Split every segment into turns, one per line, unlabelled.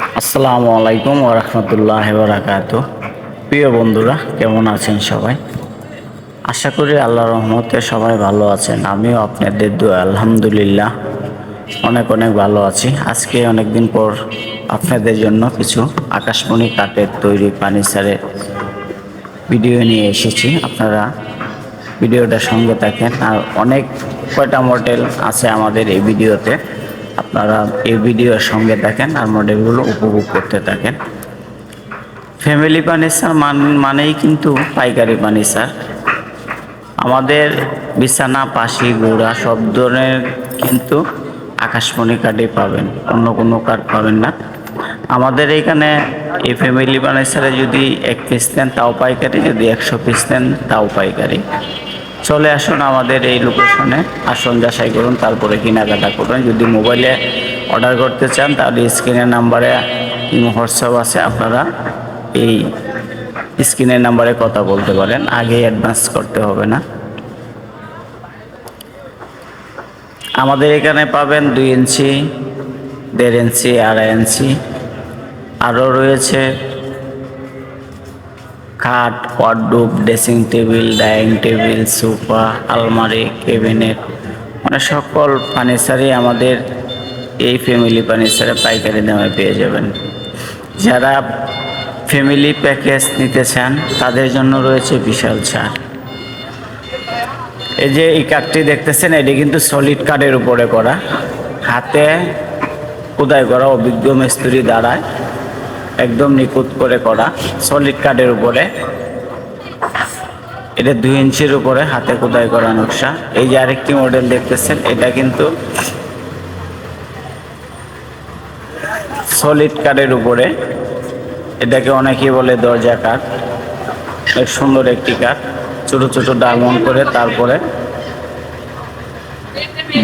আসসালামু আলাইকুম ওরহমতুল্লাহ বরাকাত। প্রিয় বন্ধুরা, কেমন আছেন সবাই? আশা করি আল্লাহ রহমতে সবাই ভালো আছেন। আমিও আপনাদের দোয়া, আলহামদুলিল্লাহ, অনেক অনেক ভালো আছি। আজকে অনেক দিন পর আপনাদের জন্য কিছু আকাশমণি কাঠের তৈরি ফার্নিচারের ভিডিও নিয়ে এসেছি। আপনারা ভিডিওটা সঙ্গে থাকেন। আর অনেক কয়টা মডেল আছে আমাদের এই ভিডিওতে। আপনারা এই ভিডিওর সঙ্গে থাকেন আর মডেলগুলো উপভোগ করতে থাকেন। ফ্যামিলি ফার্নিচার মান, মানেই কিন্তু পাইকারি ফার্নিচার আমাদের বিছানা, পাশি, গুঁড়া সব ধরনের কিন্তু আকাশমণি কার্ডই পাবেন, অন্য কোনো কার্ড পাবেন না। আমাদের এখানে এই ফ্যামিলি ফার্নিচারে যদি এক পিস নেন, তাও পাইকারি, যদি একশো পিস নেন, তাও পাইকারি। চলে আসুন আমাদের এই লোকেশনে আসন, যাচাই করুন, তারপরে কেনাকাটা করুন। যদি মোবাইলে অর্ডার করতে চান, তাহলে স্ক্রিনের নাম্বারে হোয়াটসঅ্যাপ আছে, আপনারা এই স্ক্রিনের নাম্বারে কথা বলতে পারেন। আগে অ্যাডভান্স করতে হবে না। আমাদের এখানে পাবেন দুই ইঞ্চি, দেড় ইঞ্চি, আড়াই ইঞ্চি। আরও রয়েছে খাট wardrobe dressing table, dining table, sofa, আলমারি কেবিনেট মানে সকল ফার্নিচারই আমাদের এই ফ্যামিলি ফার্নিচারে পাইকারি দামে পেয়ে যাবেন। যারা ফ্যামিলি প্যাকেজ নিতে চান, তাদের জন্য রয়েছে বিশাল ছাড় এই যে এই কাঠটি দেখতেছেন, এটি কিন্তু সলিড কাঠের উপরে করা। হাতে খোদাই করা অভিজ্ঞ মিস্ত্রি দ্বারায় একদম নিখুঁত করে করা সলিড কাঠের উপরে। এটা দুই ইঞ্চির উপরে হাতে খোদাই করা নকশা। এই যে আরেকটি মডেল দেখতেছেন, এটা কিন্তু সলিড কাঠের উপরে। এটাকে অনেকেই বলে দরজা কাঠ এক সুন্দর একটি কাঠ ছোট ছোট ডায়মন্ড করে তারপরে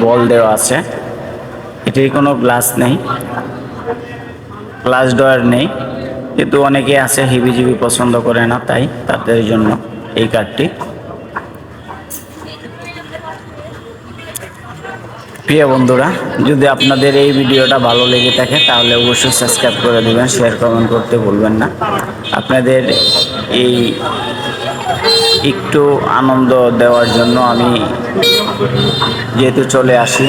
বল দেওয়া আছে। এটির কোনো গ্লাস নেই। গ্লাস ডয়ার নেই। কিন্তু অনেকে আছে হিবিজিবি পছন্দ করে না তাই তাদের জন্য এই কার্ডটি। প্রিয় বন্ধুরা, যদি আপনাদের এই ভিডিওটা ভালো লেগে থাকে তাহলে অবশ্যই সাবস্ক্রাইব করে দেবেন, শেয়ার, কমেন্ট করতে ভুলবেন না। আপনাদের এই একটু আনন্দ দেওয়ার জন্য আমি যেহেতু চলে আসি,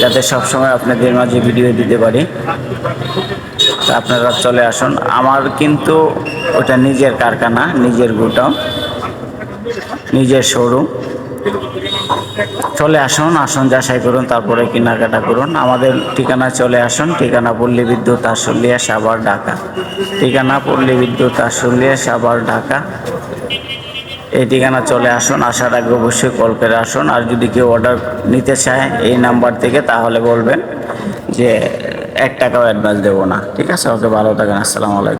যাতে সবসময় আপনাদের মাঝে ভিডিও দিতে পারি। আপনারা চলে আসুন। আমার কিন্তু ওটা নিজের কারখানা, নিজের গোটাও নিজের শোরুম চলে আসুন আসুন, যাচাই করুন, তারপরে কেনাকাটা করুন। আমাদের ঠিকানা চলে আসুন, ঠিকানা পল্লী বিদ্যুৎ আশুলিয়া, সাভার, ঢাকা। ঠিকানা পল্লী বিদ্যুৎ আশুলিয়া, সাভার, ঢাকা। এই ঠিকানা চলে আসুন, আসার আগে অবশ্যই কল করে আসুন। আর যদি কেউ অর্ডার নিতে চায় এই নাম্বার থেকে, তাহলে বলবেন যে এক টাকাও অ্যাডভান্স দেবো না। ঠিক আছে? ওকে ভালো থাকেন। আসসালামু আলাইকুম।